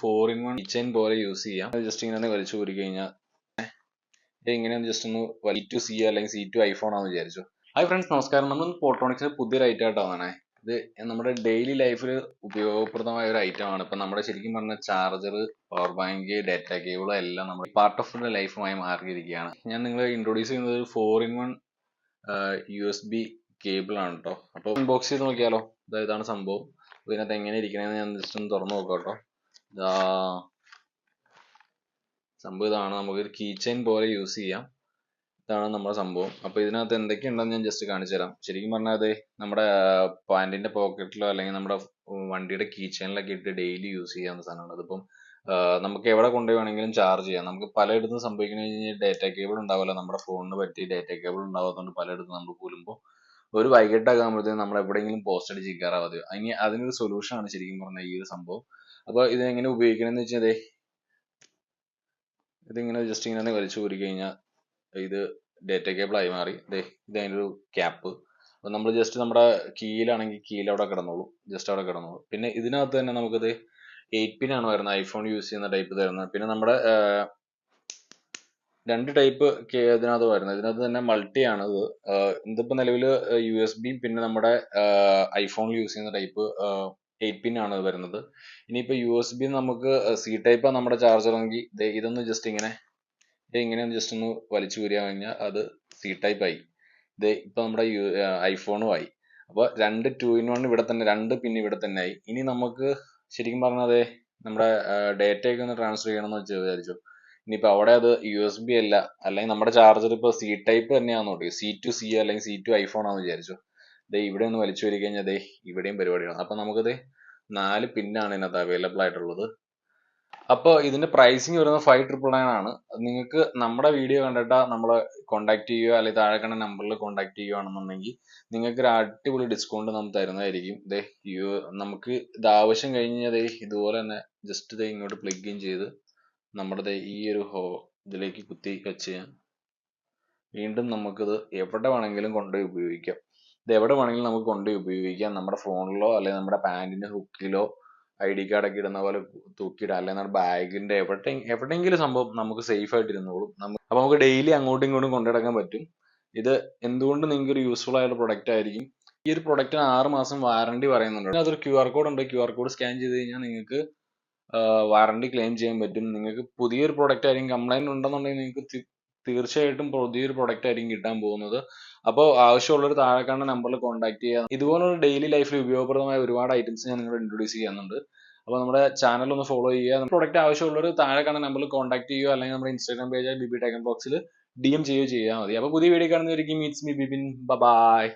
Four in one kitchen പോലെ use ചെയ്യാം. Just ഇങ്ങനെ വലിച്ചു കൂടി കഴിഞ്ഞാൽ ഇങ്ങനെ ജസ്റ്റ് ഒന്ന് വലി ടു സി അല്ലെങ്കിൽ സി ടു ഐഫോൺ ആണെന്ന് വിചാരിച്ചു. ഹായ് ഫ്രണ്ട്സ് നമസ്കാരം. നമ്മൾ പോട്രോണിക്സിന്റെ പുതിയൊരു ഐറ്റം ആയിട്ടാണ് ഇത് നമ്മുടെ ഡെയിലി ലൈഫിൽ ഉപയോഗപ്രദമായ ഒരു ഐറ്റം ആണ്. ഇപ്പൊ നമ്മുടെ ശരിക്കും പറഞ്ഞ charger power bank data cable എല്ലാം നമ്മുടെ പാർട്ട് ഓഫ് ലൈഫുമായി മാറിയിരിക്കുകയാണ്. ഞാൻ നിങ്ങളെ ഇൻട്രൊഡ്യൂസ് ചെയ്യുന്നത് four in one U S B cable ആണ് കേട്ടോ അപ്പോൾ അൺബോക്സ് ചെയ്ത് നോക്കിയാലോ? ഇതാ ഇതാണ് സംഭവം. ഇതിനകത്ത് എങ്ങനെ ഇരിക്കണമെന്ന് ഞാൻ ജസ്റ്റ് ഒന്ന് തുറന്നു നോക്കാം കേട്ടോ ഇതാ സംഭവം ഇതാണ്. നമുക്ക് ഒരു കീ ചെയിൻ പോലെ യൂസ് ചെയ്യാം. ഇതാണ് നമ്മുടെ സംഭവം. അപ്പൊ ഇതിനകത്ത് എന്തൊക്കെയുണ്ടെന്ന് ഞാൻ ജസ്റ്റ് കാണിച്ചു തരാം. ശരിക്കും പറഞ്ഞാൽ അത് നമ്മുടെ പാന്റിന്റെ പോക്കറ്റിലോ അല്ലെങ്കിൽ നമ്മുടെ വണ്ടിയുടെ കീ ചെയിനിലൊക്കെ ഇട്ട് ഡെയിലി യൂസ് ചെയ്യാവുന്ന സാധനമാണ്. അതിപ്പം നമുക്ക് എവിടെ കൊണ്ടുപോയാണെങ്കിലും ചാർജ് ചെയ്യാം. നമുക്ക് പലയിടത്തും സംഭവിക്കുന്നത് കഴിഞ്ഞാൽ ഡാറ്റ കേബിൾ ഉണ്ടാവില്ല നമ്മുടെ ഫോണിന് പറ്റി ഡാറ്റ കേബിൾ ഉണ്ടാവാത്തതുകൊണ്ട് പലയിടത്തും നമ്മൾ കൂലുമ്പോൾ ഒരു വൈകിട്ടൊക്കെ ആകുമ്പോഴത്തേക്കും നമ്മൾ എവിടെയെങ്കിലും പോസ്റ്റ് അടിച്ച് കയറാൻ മതി അതിന് അതിനൊരു സൊല്യൂഷൻ ആണ് ശരിക്കും പറഞ്ഞാൽ ഈ ഒരു സംഭവം. അപ്പോൾ ഇത് എങ്ങനെ ഉപയോഗിക്കണമെന്ന് വെച്ചാൽ ഇതിങ്ങനെ ജസ്റ്റ് ഇങ്ങനെ വലിച്ചു കൂടി കഴിഞ്ഞാൽ ഇത് ഡേറ്റ ആയി മാറി. ദേ ഇത് അതിന്റെ ഒരു ക്യാപ്പ് അപ്പോൾ നമ്മൾ ജസ്റ്റ് നമ്മുടെ കീയിലാണെങ്കിൽ കീയിൽ അവിടെ കിടന്നോളൂ. ജസ്റ്റ് അവിടെ കിടന്നോളൂ. പിന്നെ ഇതിനകത്ത് തന്നെ നമുക്കിത് എയ്റ്റ് പിൻ ആണ് വരുന്നത്. ഐഫോൺ യൂസ് ചെയ്യുന്ന ടൈപ്പ് തരുന്നത്. പിന്നെ നമ്മുടെ രണ്ട് ടൈപ്പ് ഇതിനകത്ത് വരുന്നത്. ഇതിനകത്ത് തന്നെ മൾട്ടി ആണ് ഇത്. ഇതിപ്പോ നിലവിൽ യു എസ് ബി പിന്നെ നമ്മുടെ ഐഫോണിൽ യൂസ് ചെയ്യുന്ന ടൈപ്പ് എയ്റ്റ് പിൻ ആണ് വരുന്നത്. ഇനിയിപ്പോ യു എസ് ബി നമുക്ക് സി ടൈപ്പ് നമ്മുടെ ചാർജർ എങ്കിൽ ഇതൊന്ന് ജസ്റ്റ് ഇങ്ങനെ ഇങ്ങനെ ജസ്റ്റ് ഒന്ന് വലിച്ചു കൂരിയാ കഴിഞ്ഞാൽ അത് സി ടൈപ്പ് ആയി. ഇത് ഇപ്പൊ നമ്മുടെ ഐഫോണും ആയി. അപ്പോൾ രണ്ട് ടു ഇൻ വൺ ഇവിടെ തന്നെ രണ്ട് പിൻ ഇവിടെ തന്നെ ആയി. ഇനി നമുക്ക് ശരിക്കും പറഞ്ഞാൽ നമ്മുടെ ഡേറ്റ ഒക്കെ ഒന്ന് ട്രാൻസ്ഫർ ചെയ്യണമെന്ന് വെച്ച് വിചാരിച്ചു. ഇനിയിപ്പോ അവിടെ അത് യു എസ് ബി അല്ല അല്ലെങ്കിൽ നമ്മുടെ ചാർജർ ഇപ്പൊ സി ടൈപ്പ് തന്നെയാണെന്ന് സി ടു സി അല്ലെങ്കിൽ സി ടു ഐഫോൺ ആണെന്ന് വിചാരിച്ചു. ദേ ഇവിടെ ഒന്ന് വലിച്ചു വരി കഴിഞ്ഞാൽ ദേ ഇവിടെയും പരിപാടിയാണ്. അപ്പൊ നമുക്കത് നാല് പിന്നാണ് ഇതിനകത്ത് അവൈലബിൾ ആയിട്ടുള്ളത്. അപ്പോൾ ഇതിന്റെ പ്രൈസിങ് വരുന്നത് ഫൈവ് ട്രിപ്പിൾ നയൻ ആണ്. നിങ്ങൾക്ക് നമ്മുടെ വീഡിയോ കണ്ടിട്ടാ നമ്മളെ കോൺടാക്ട് ചെയ്യുക അല്ലെങ്കിൽ താഴെ കണ്ട നമ്പറിൽ കോൺടാക്ട് ചെയ്യുകയാണെന്നുണ്ടെങ്കിൽ നിങ്ങൾക്ക് ഒരു അടിപൊളി ഡിസ്കൗണ്ട് നമ്മൾ തരുന്നതായിരിക്കും. ദേ നമുക്ക് ഇത് ആവശ്യം കഴിഞ്ഞാൽ ദേ ഇതുപോലെ തന്നെ ജസ്റ്റ് ദേ ഇങ്ങോട്ട് പ്ലഗ് ഇൻ ചെയ്ത് നമ്മുടെ ഈ ഒരു ഹോ ഇതിലേക്ക് കുത്തി വെച്ച് വീണ്ടും നമുക്കിത് എവിടെ വേണമെങ്കിലും കൊണ്ടുപോയി ഉപയോഗിക്കാം. ഇത് എവിടെ വേണമെങ്കിലും നമുക്ക് കൊണ്ടുപോയി ഉപയോഗിക്കാം. നമ്മുടെ ഫോണിലോ അല്ലെങ്കിൽ നമ്മുടെ പാന്റിന്റെ ഹുക്കിലോ ഐ ഡി കാർഡ് ഒക്കെ ഇടുന്ന പോലെ തൂക്കിയിടാം. അല്ലെങ്കിൽ നമ്മുടെ ബാഗിന്റെ എവിടെ എവിടെയെങ്കിലും സംഭവം നമുക്ക് സേഫ് ആയിട്ട് ഇരുന്നോളും. അപ്പോൾ അപ്പൊ നമുക്ക് ഡെയിലി അങ്ങോട്ടും ഇങ്ങോട്ടും കൊണ്ടുനടക്കാൻ പറ്റും. ഇത് എന്തുകൊണ്ട് നിങ്ങൾക്ക് ഒരു യൂസ്ഫുൾ ആയിട്ടുള്ള പ്രൊഡക്റ്റ് ആയിരിക്കും? ഈ ഒരു പ്രൊഡക്റ്റിന് ആറ് മാസം വാറണ്ടി പറയുന്നുണ്ട്. അതൊരു ക്യു ആർ കോഡ് ഉണ്ട്. ക്യു ആർ കോഡ് സ്കാൻ ചെയ്ത് കഴിഞ്ഞാൽ നിങ്ങൾക്ക് വാറണ്ടി ക്ലെയിം ചെയ്യാൻ പറ്റും. നിങ്ങൾക്ക് പുതിയൊരു പ്രൊഡക്റ്റ് ആയിരിക്കും. കംപ്ലൈന്റ് ഉണ്ടെന്നുണ്ടെങ്കിൽ നിങ്ങൾക്ക് തീർച്ചയായിട്ടും പുതിയൊരു പ്രൊഡക്റ്റ് ആയിരിക്കും കിട്ടാൻ പോകുന്നത്. അപ്പോൾ ആവശ്യമുള്ളൊരു താഴെ കാണുന്ന നമ്പറിൽ കോൺടാക്ട് ചെയ്യുക ഇതുപോലുള്ള ഡെയിലി ലൈഫിൽ ഉപയോഗപ്രദമായ ഒരുപാട് ഐറ്റംസ് ഞാൻ നിങ്ങൾ ഇൻട്രൊഡ്യൂസ് ചെയ്യുന്നുണ്ട്. അപ്പോൾ നമ്മുടെ ചാനൽ ഒന്ന് ഫോളോ ചെയ്യുക. പ്രൊഡക്റ്റ് ആവശ്യമുള്ളവർ താഴെ കാണുന്ന നമ്പറിൽ കോൺടാക്ട് ചെയ്യുക. അല്ലെങ്കിൽ നമ്മുടെ ഇൻസ്റ്റാഗ്രാം പേജ് ബിബി ടെക്കൻ ബോക്സിൽ ഡി എം ചെയ്യുകയോ ചെയ്യാൽ മതി. അപ്പോൾ പുതിയ വീഡിയോ കാണുന്നവരിക്കും മീറ്റ്സ് മീ ബിബിൻ ബൈ